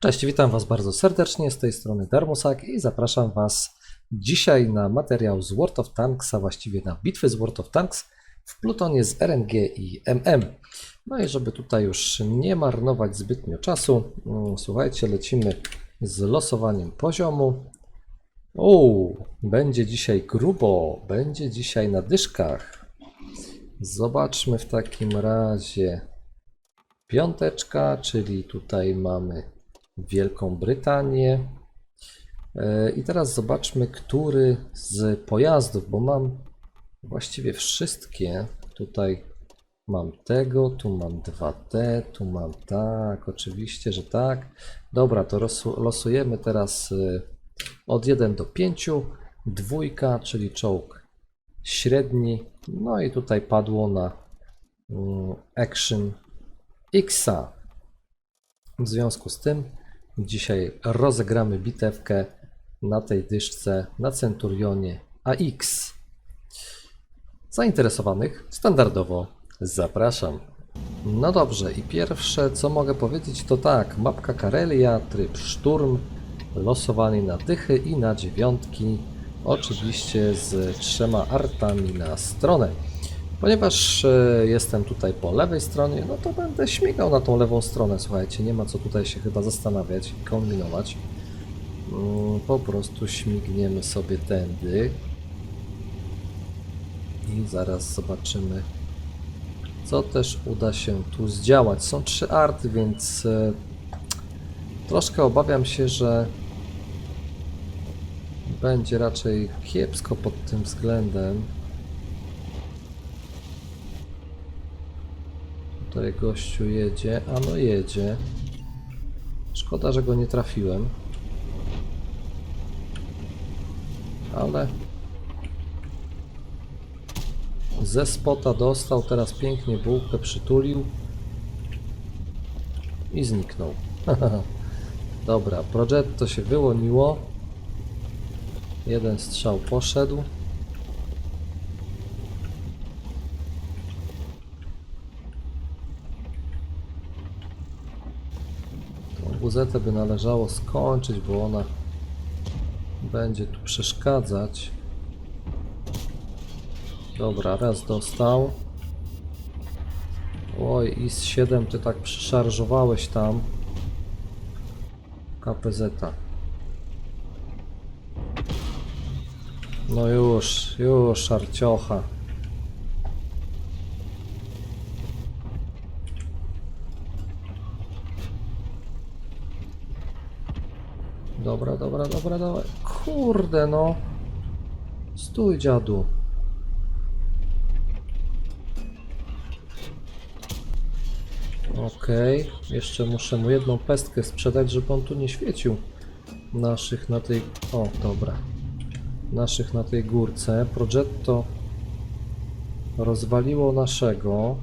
Cześć, witam Was bardzo serdecznie z tej strony Darmosak i zapraszam Was dzisiaj na materiał z World of Tanks, a właściwie na bitwy z World of Tanks w plutonie z RNG i MM. No i żeby tutaj już nie marnować zbytnio czasu, mm, słuchajcie, lecimy z losowaniem poziomu. O, będzie dzisiaj grubo, będzie dzisiaj na dyszkach. Zobaczmy w takim razie piąteczka, czyli tutaj mamy Wielką Brytanię. E, I teraz zobaczmy, który z pojazdów, bo mam właściwie wszystkie. Tutaj mam tego, tu mam 2T, tu mam tak, oczywiście, że tak. Dobra, to losu- losujemy teraz e, od 1 do 5. Dwójka, czyli czołg średni. No i tutaj padło na mm, Action Xa. W związku z tym dzisiaj rozegramy bitewkę na tej dyszce na Centurionie AX. Zainteresowanych standardowo zapraszam. No dobrze, i pierwsze co mogę powiedzieć to tak, mapka Karelia, tryb szturm, losowanie na dychy i na dziewiątki, oczywiście z trzema artami na stronę. Ponieważ e, jestem tutaj po lewej stronie, no to będę śmigał na tą lewą stronę, słuchajcie, nie ma co tutaj się chyba zastanawiać i kombinować. Mm, Po prostu śmigniemy sobie tędy i zaraz zobaczymy, co też uda się tu zdziałać. Są trzy arty, więc e, troszkę obawiam się, że będzie raczej kiepsko pod tym względem. Tutaj gościu jedzie, a no jedzie. Szkoda, że go nie trafiłem. Ale ze spota dostał, teraz pięknie bułkę przytulił i zniknął. Dobra, Progetto się wyłoniło. Jeden strzał poszedł. Buzetę by należało skończyć, bo ona będzie tu przeszkadzać. Dobra, raz dostał. Oj, IS-7, ty tak przyszarżowałeś tam. KPZ. -a. No już, już, szarciocha. Dobra, dobra, dobra, dobra. Kurde, no. Stój, dziadu. Okej, jeszcze muszę mu jedną pestkę sprzedać, żeby on tu nie świecił. Naszych na tej... O, dobra. Naszych na tej górce. Progetto rozwaliło naszego.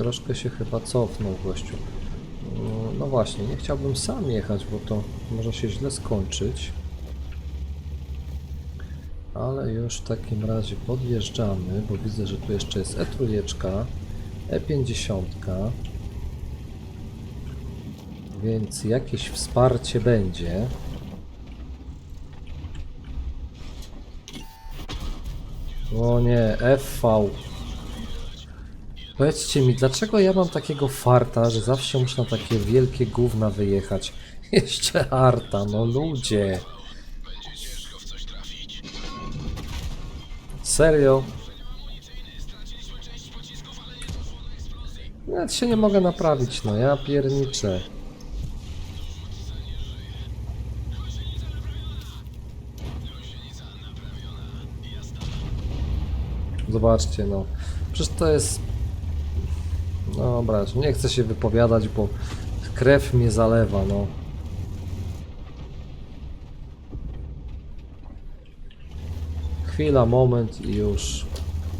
Troszkę się chyba cofnął gościu. No, właśnie, nie chciałbym sam jechać, bo to może się źle skończyć. Ale już w takim razie podjeżdżamy, bo widzę, że tu jeszcze jest E3, E50. Więc jakieś wsparcie będzie. O nie, FV. Powiedzcie mi, dlaczego ja mam takiego farta, że zawsze muszę na takie wielkie gówna wyjechać? Jeszcze arta, no ludzie. Serio? Nawet się nie mogę naprawić, no ja pierniczę. Zobaczcie, no. Przecież to jest... Dobra, nie chcę się wypowiadać, bo krew mnie zalewa, no. Chwila, moment i już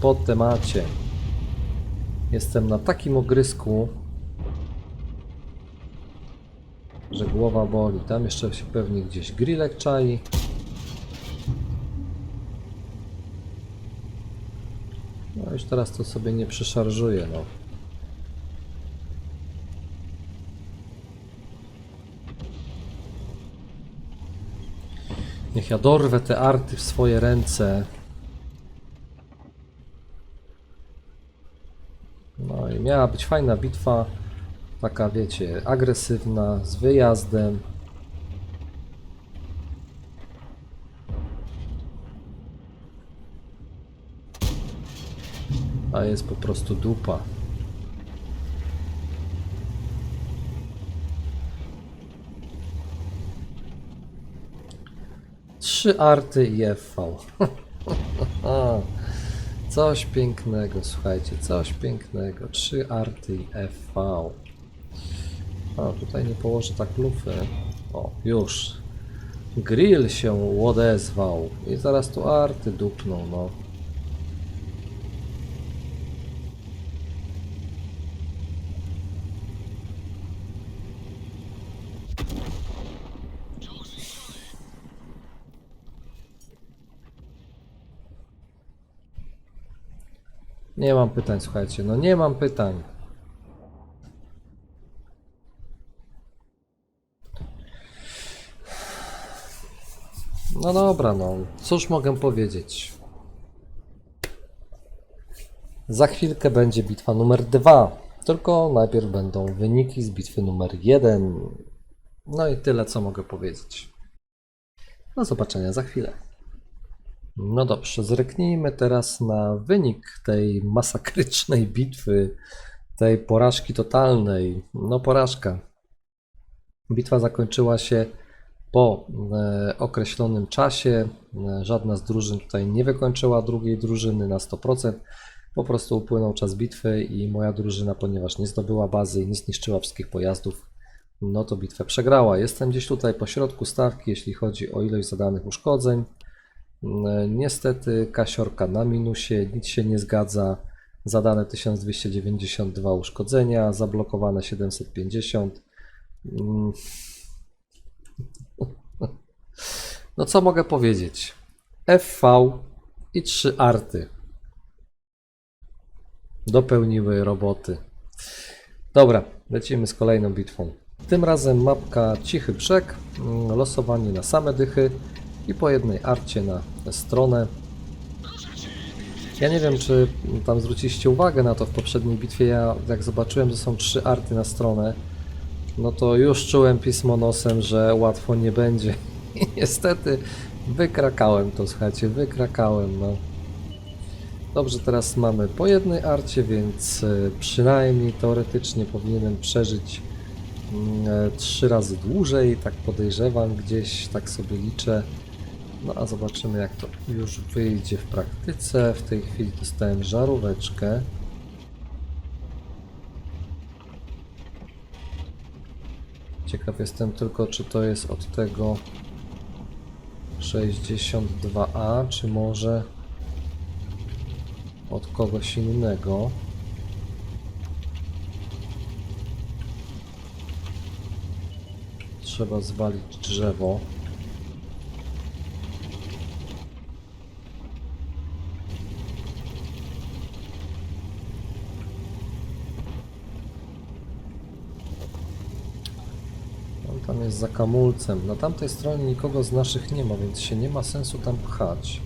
po temacie. Jestem na takim ogrysku, że głowa boli. Tam jeszcze się pewnie gdzieś grillek czai. No już teraz to sobie nie przeszarżuję, no. Niech ja dorwę te arty w swoje ręce. No i miała być fajna bitwa. Taka, wiecie, agresywna, z wyjazdem. A jest po prostu dupa. Trzy arty i FV. Coś pięknego, słuchajcie, coś pięknego. Trzy arty i FV. A, tutaj nie położę tak lufy. O, już. Grill się odezwał. I zaraz tu arty dupną, no. Nie mam pytań, słuchajcie. No nie mam pytań. No dobra, no. Cóż mogę powiedzieć? Za chwilkę będzie bitwa numer dwa. Tylko najpierw będą wyniki z bitwy numer jeden. No i tyle, co mogę powiedzieć. Do zobaczenia za chwilę. No dobrze, zerknijmy teraz na wynik tej masakrycznej bitwy, tej porażki totalnej. No porażka. Bitwa zakończyła się po e, określonym czasie. E, żadna z drużyn tutaj nie wykończyła drugiej drużyny na 100%. Po prostu upłynął czas bitwy i moja drużyna, ponieważ nie zdobyła bazy i nie zniszczyła wszystkich pojazdów, no to bitwę przegrała. Jestem gdzieś tutaj po środku stawki, jeśli chodzi o ilość zadanych uszkodzeń. Niestety kasiorka na minusie, nic się nie zgadza. Zadane 1292 uszkodzenia, zablokowane 750. Mm. No co mogę powiedzieć? FV i 3 arty dopełniły roboty. Dobra, lecimy z kolejną bitwą. Tym razem mapka Cichy Brzeg, mm, losowanie na same dychy i po jednej arcie na stronę. Ja nie wiem, czy tam zwróciliście uwagę na to w poprzedniej bitwie. Ja jak zobaczyłem, że są trzy arty na stronę, no to już czułem pismo nosem, że łatwo nie będzie. I niestety wykrakałem to, słuchajcie, wykrakałem, no. Dobrze, teraz mamy po jednej arcie, więc e, przynajmniej teoretycznie powinienem przeżyć mm, e, trzy razy dłużej, tak podejrzewam, gdzieś tak sobie liczę. No a zobaczymy jak to już wyjdzie w praktyce. W tej chwili dostałem żaróweczkę. Ciekaw jestem tylko, czy to jest od tego 62A, czy może od kogoś innego. Trzeba zwalić drzewo. On tam jest za kamulcem. Na tamtej stronie nikogo z naszych nie ma, więc się nie ma sensu tam pchać.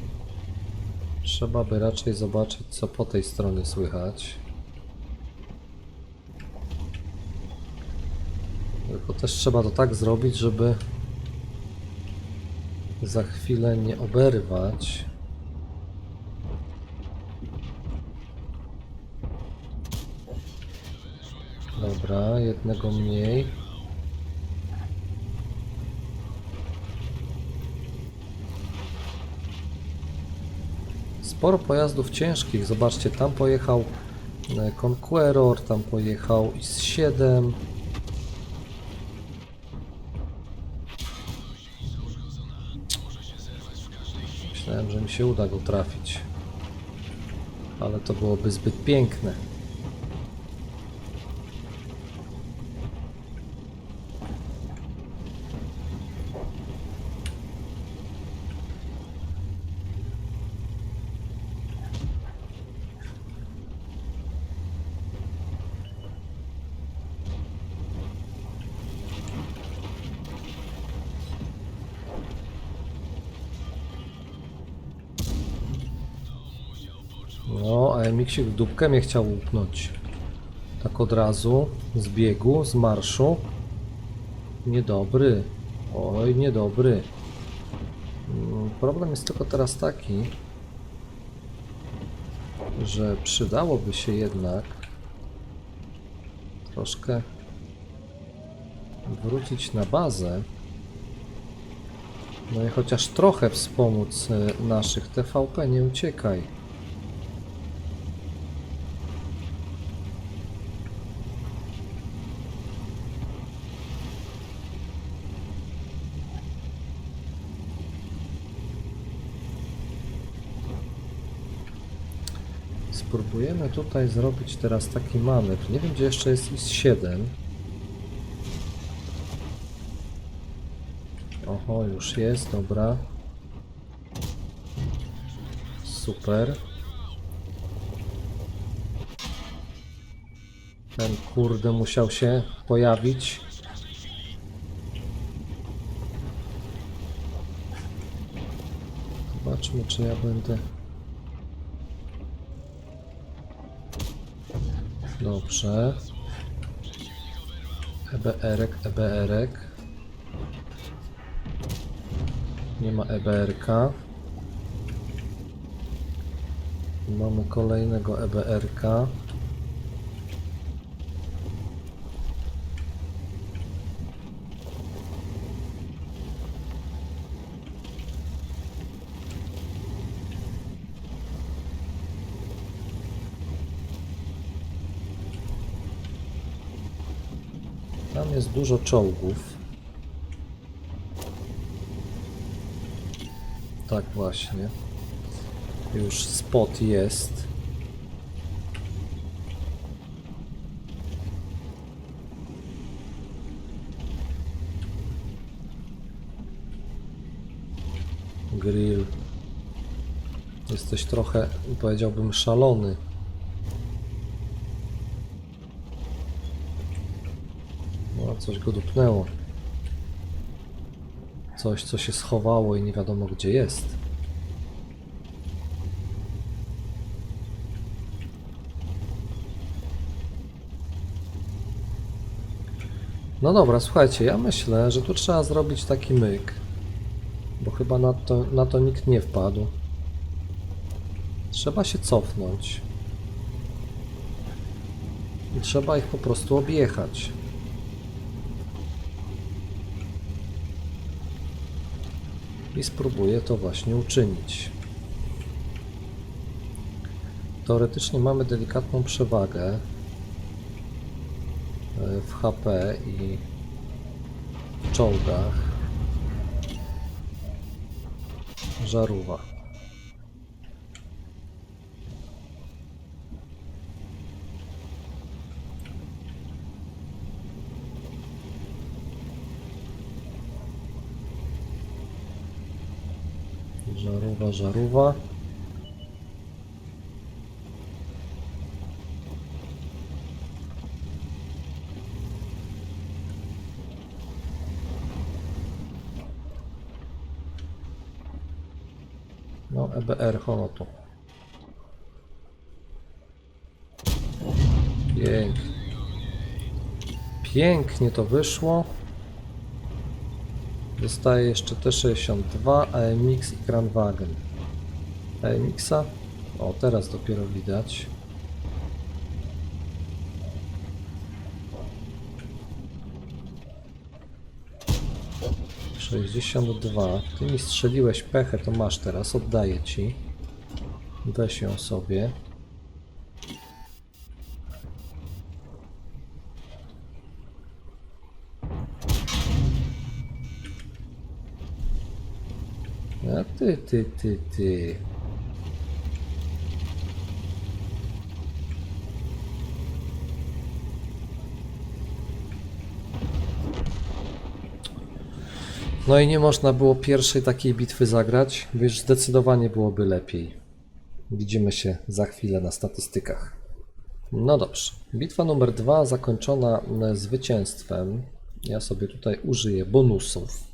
Trzeba by raczej zobaczyć, co po tej stronie słychać. Tylko też trzeba to tak zrobić, żeby za chwilę nie oberwać. Dobra, jednego mniej. Sporo pojazdów ciężkich. Zobaczcie, tam pojechał e, Conqueror, tam pojechał IS-7. Myślałem, że mi się uda go trafić. Ale to byłoby zbyt piękne. A Emiksik w dupkę mnie chciał łupnąć. Tak od razu, z biegu, z marszu. Niedobry. Oj, niedobry. Mm, Problem jest tylko teraz taki, że przydałoby się jednak troszkę wrócić na bazę. No i chociaż trochę wspomóc e, naszych TVP, nie uciekaj. Spróbujemy tutaj zrobić teraz taki manewr. Nie wiem, gdzie jeszcze jest IS-7. Oho, już jest, dobra. Super. Ten kurde musiał się pojawić. Zobaczmy, czy ja będę. Dobrze. EBR-ek, EBR-ek. Nie ma EBR-ka. Mamy kolejnego EBR-ka. Tam jest dużo czołgów. Tak właśnie. Już spot jest. Grill. Jesteś trochę, powiedziałbym, szalony. No, coś go dupnęło. Coś, co się schowało i nie wiadomo gdzie jest. No dobra, słuchajcie, ja myślę, że tu trzeba zrobić taki myk. Bo chyba na to, na to nikt nie wpadł. Trzeba się cofnąć. I trzeba ich po prostu objechać. I spróbuję to właśnie uczynić. Teoretycznie mamy delikatną przewagę e, w HP i w czołgach. Żarówa. Żarówa, żarówa. No, EBR, hono tu. Pięknie. Pięknie to wyszło. Dostaje jeszcze T62, AMX i Kranwagen. AMX-a? O, teraz dopiero widać. Sześćdziesiąt dwa. Ty mi strzeliłeś pechę, to masz teraz, oddaję ci. Weź ją sobie. Ty, ty, ty, ty. No i nie można było pierwszej takiej bitwy zagrać, gdyż zdecydowanie byłoby lepiej. Widzimy się za chwilę na statystykach. No dobrze. Bitwa numer dwa zakończona zwycięstwem. Ja sobie tutaj użyję bonusów.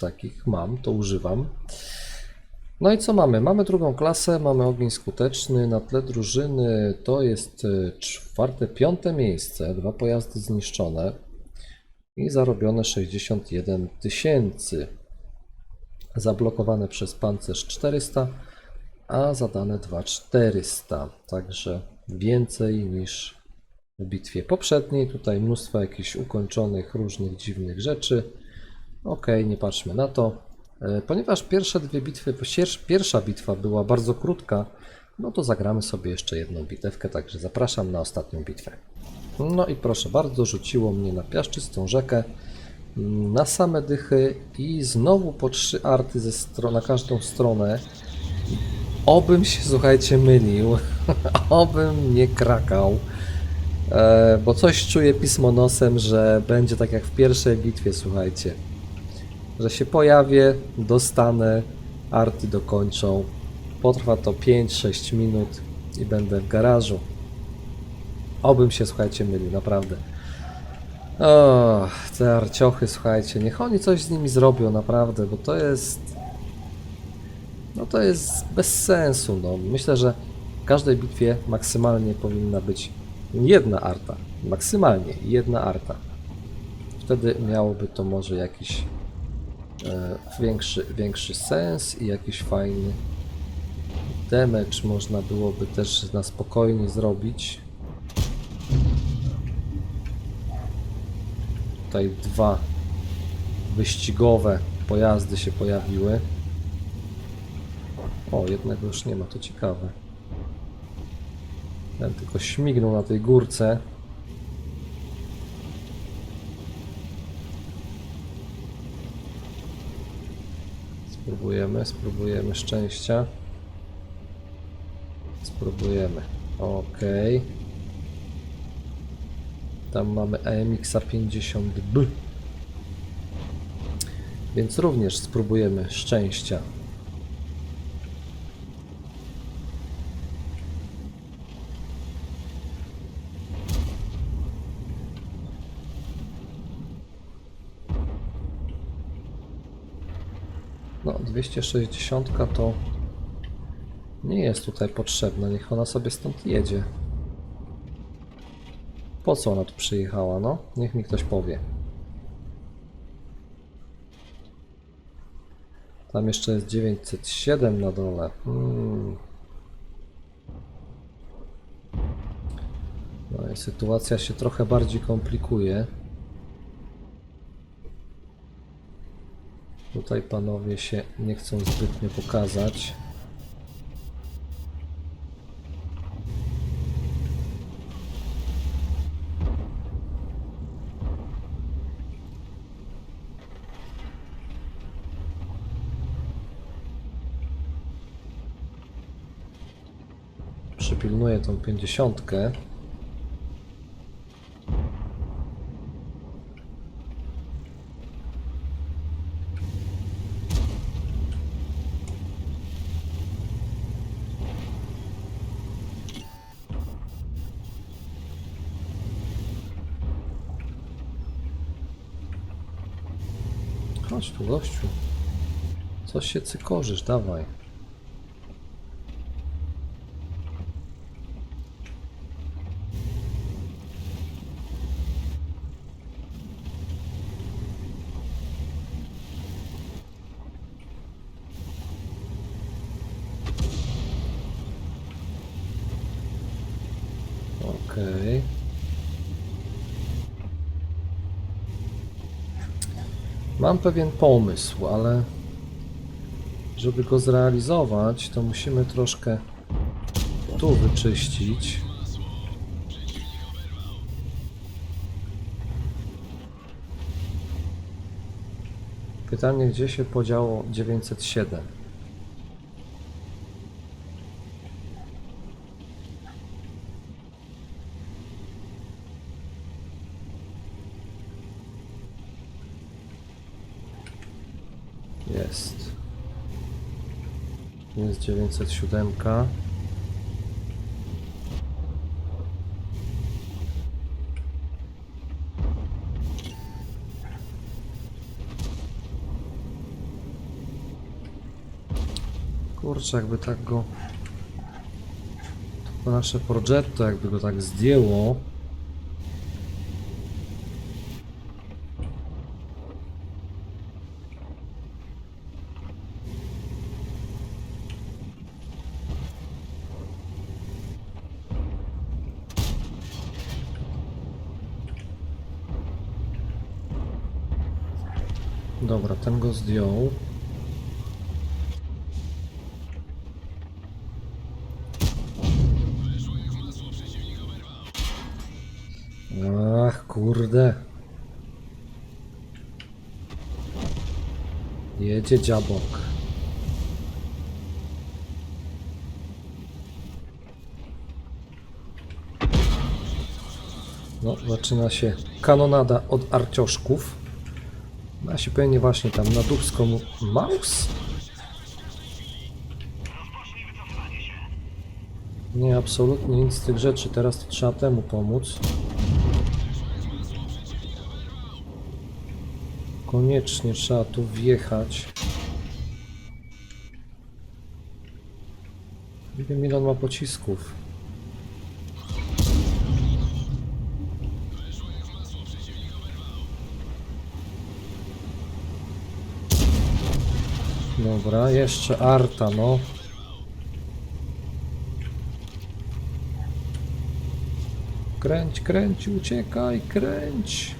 Takich mam, to używam. No i co mamy? Mamy drugą klasę, mamy ogień skuteczny. Na tle drużyny to jest y, czwarte, piąte miejsce. Dwa pojazdy zniszczone i zarobione 61 tysięcy. Zablokowane przez pancerz 400, a zadane 2400. Także więcej niż w bitwie poprzedniej. Tutaj mnóstwo jakichś ukończonych, różnych dziwnych rzeczy. Ok, nie patrzmy na to. E, Ponieważ pierwsze dwie bitwy, pier- pierwsza bitwa była bardzo krótka, no to zagramy sobie jeszcze jedną bitewkę, także zapraszam na ostatnią bitwę. No i proszę bardzo, rzuciło mnie na piaszczystą rzekę, mm, na same dychy i znowu po trzy arty ze na każdą stronę. Obym się, słuchajcie, mylił, obym nie krakał. E, bo coś czuję pismo nosem, że będzie tak jak w pierwszej bitwie, słuchajcie. Że się pojawię, dostanę, arty dokończą. Potrwa to 5-6 minut i będę w garażu. Obym się, słuchajcie, mylił, naprawdę. O, te arciochy, słuchajcie, niech oni coś z nimi zrobią, naprawdę, bo to jest... No to jest bez sensu, no. Myślę, że w każdej bitwie maksymalnie powinna być jedna arta. Maksymalnie jedna arta. Wtedy miałoby to może jakiś większy, większy sens i jakiś fajny damage można byłoby też na spokojnie zrobić. Tutaj dwa wyścigowe pojazdy się pojawiły. O, jednego już nie ma, to ciekawe. Ten tylko śmignął na tej górce. Spróbujemy, spróbujemy szczęścia. Spróbujemy. Ok. Tam mamy AMX-a 50B. Więc również spróbujemy szczęścia. No, 260 to nie jest tutaj potrzebna. Niech ona sobie stąd jedzie. Po co ona tu przyjechała, no? Niech mi ktoś powie. Tam jeszcze jest 907 na dole. Hmm. No i sytuacja się trochę bardziej komplikuje. Tutaj panowie się nie chcą zbytnio pokazać. Przypilnuję tą pięćdziesiątkę. Tu. Coś się cykorzysz, dawaj. Okej. Mam pewien pomysł, ale żeby go zrealizować, to musimy troszkę tu wyczyścić. Pytanie, gdzie się podziało 907? Jest. Jest 907. Kurczę, jakby tak go... To nasze Progetto jakby go tak zdjęło. Dobra, ten go zdjął. Ach, kurde. Jedzie dziabok. No, zaczyna się kanonada od arcioszków. Ja się pewnie właśnie tam na dubską Maus? Nie, absolutnie nic z tych rzeczy. Teraz to trzeba temu pomóc. Koniecznie trzeba tu wjechać. Nie wiem ile on ma pocisków. Dobra, jeszcze Arta, no. Kręć, kręć, uciekaj, kręć.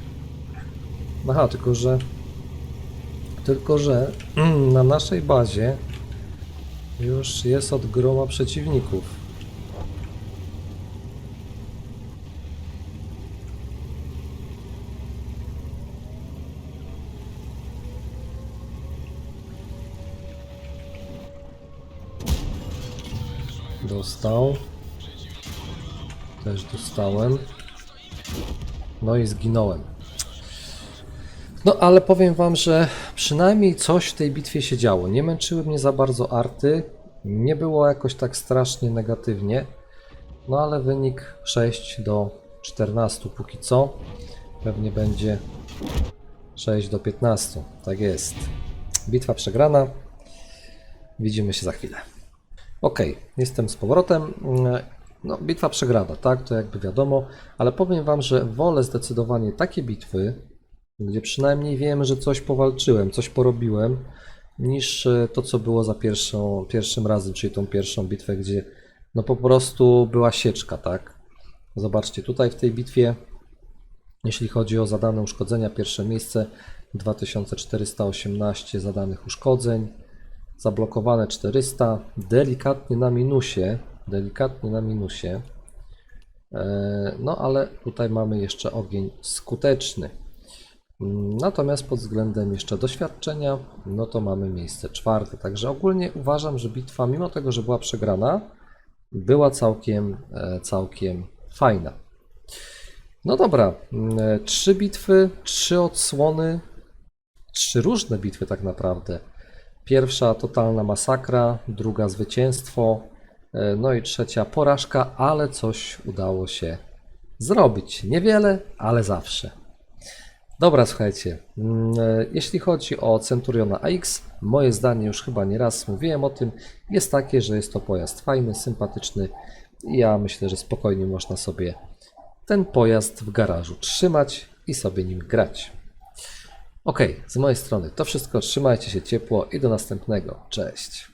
Aha, tylko że... Tylko że na naszej bazie już jest od groma przeciwników. Dostał. Też dostałem. No i zginąłem. No ale powiem wam, że przynajmniej coś w tej bitwie się działo. Nie męczyły mnie za bardzo arty. Nie było jakoś tak strasznie negatywnie. No ale wynik 6 do 14 póki co. Pewnie będzie 6 do 15. Tak jest. Bitwa przegrana. Widzimy się za chwilę. Ok, jestem z powrotem. No, bitwa przegrana, tak, to jakby wiadomo, ale powiem Wam, że wolę zdecydowanie takie bitwy, gdzie przynajmniej wiem, że coś powalczyłem, coś porobiłem, niż e, to, co było za pierwszą, pierwszym razem, czyli tą pierwszą bitwę, gdzie no po prostu była sieczka, tak. Zobaczcie, tutaj w tej bitwie, jeśli chodzi o zadane uszkodzenia, pierwsze miejsce 2418 zadanych uszkodzeń, zablokowane 400, delikatnie na minusie, delikatnie na minusie. E, No ale tutaj mamy jeszcze ogień skuteczny. Mm, Natomiast pod względem jeszcze doświadczenia, no to mamy miejsce czwarte. Także ogólnie uważam, że bitwa, mimo tego, że była przegrana, była całkiem, e, całkiem fajna. No dobra, mm, e, trzy bitwy, trzy odsłony, trzy różne bitwy tak naprawdę. Pierwsza totalna masakra, druga zwycięstwo, e, no i trzecia porażka, ale coś udało się zrobić. Niewiele, ale zawsze. Dobra, słuchajcie, mm, e, jeśli chodzi o Centuriona AX, moje zdanie już chyba nieraz mówiłem o tym, jest takie, że jest to pojazd fajny, sympatyczny i ja myślę, że spokojnie można sobie ten pojazd w garażu trzymać i sobie nim grać. Ok, z mojej strony to wszystko. Trzymajcie się ciepło i do następnego. Cześć.